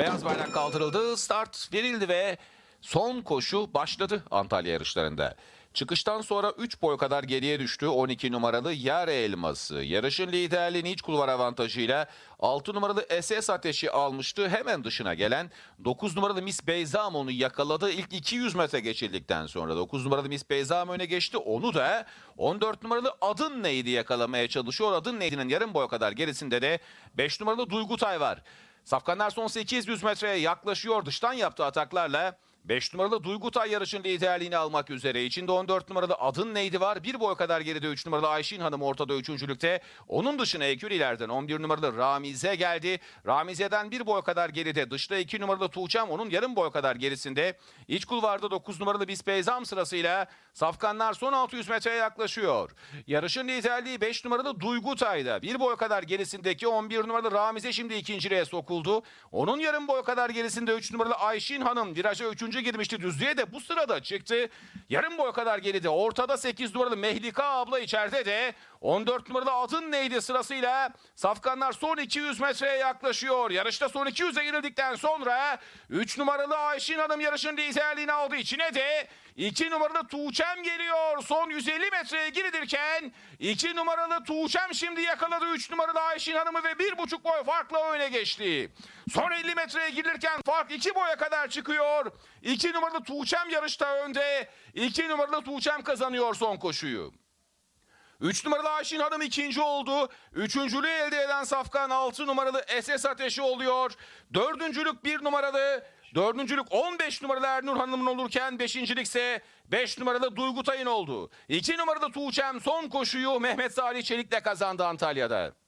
Beyaz bayrak kaldırıldı, start verildi ve son koşu başladı Antalya yarışlarında. Çıkıştan sonra 3 boy kadar geriye düştü 12 numaralı Yare Elması. Yarışın liderliğini iç kulvar avantajıyla 6 numaralı SS Ateşi almıştı. Hemen dışına gelen 9 numaralı Miss Beyzam onu yakaladı. İlk 200 metre geçildikten sonra 9 numaralı Miss Beyzam öne geçti. Onu da 14 numaralı Adın Neydi yakalamaya çalışıyor. Adın Neydi'nin yarım boy kadar gerisinde de 5 numaralı Duygutay var. Safkanlar son 800 metreye yaklaşıyor. Dıştan yaptığı ataklarla 5 numaralı Duygutay yarışın liderliğini almak üzere. İçinde 14 numaralı adın neydi var? Bir boy kadar geride 3 numaralı Ayşin Hanım ortada üçüncülükte. Onun dışına Ekürilerden 11 numaralı Ramize geldi. Ramize'den bir boy kadar geride. Dışta 2 numaralı Tuğçam onun yarım boy kadar gerisinde. İç kulvarda 9 numaralı Bispeyzam sırasıyla Safkanlar son 600 metreye yaklaşıyor. Yarışın liderliği 5 numaralı Duygutay'da. Bir boy kadar gerisindeki 11 numaralı Ramize şimdi ikinciliğe sokuldu. Onun yarım boy kadar gerisinde 3 numaralı Ayşin Hanım viraja 3. girmişti düzlüğe de bu sırada çıktı. Yarım boy kadar geride. Ortada 8 numaralı Mehlika abla içeride de 14 numaralı adın neydi sırasıyla Safkanlar son 200 metreye yaklaşıyor. Yarışta son 200'e girildikten sonra 3 numaralı Ayşin Hanım yarışın liderliğini aldı. İçine de 2 numaralı Tuğçem geliyor. Son 150 metreye girilirken 2 numaralı Tuğçem şimdi yakaladı 3 numaralı Ayşin Hanım'ı ve 1,5 boy farkla öne geçti. Son 50 metreye girilirken fark 2 boya kadar çıkıyor. 2 numaralı Tuğçem yarışta önde. 2 numaralı Tuğçem kazanıyor son koşuyu. 3 numaralı Ayşin Hanım ikinci oldu. Üçüncülüğü elde eden Safkan 6 numaralı SS Ateşi oluyor. Dördüncülük 1 numaralı. Dördüncülük 15 numaralı Ernur Hanım'ın olurken beşincilik ise 5 numaralı Duygutay'ın oldu. 2 numaralı Tuğçem son koşuyu Mehmet Salih Çelik'le kazandı Antalya'da.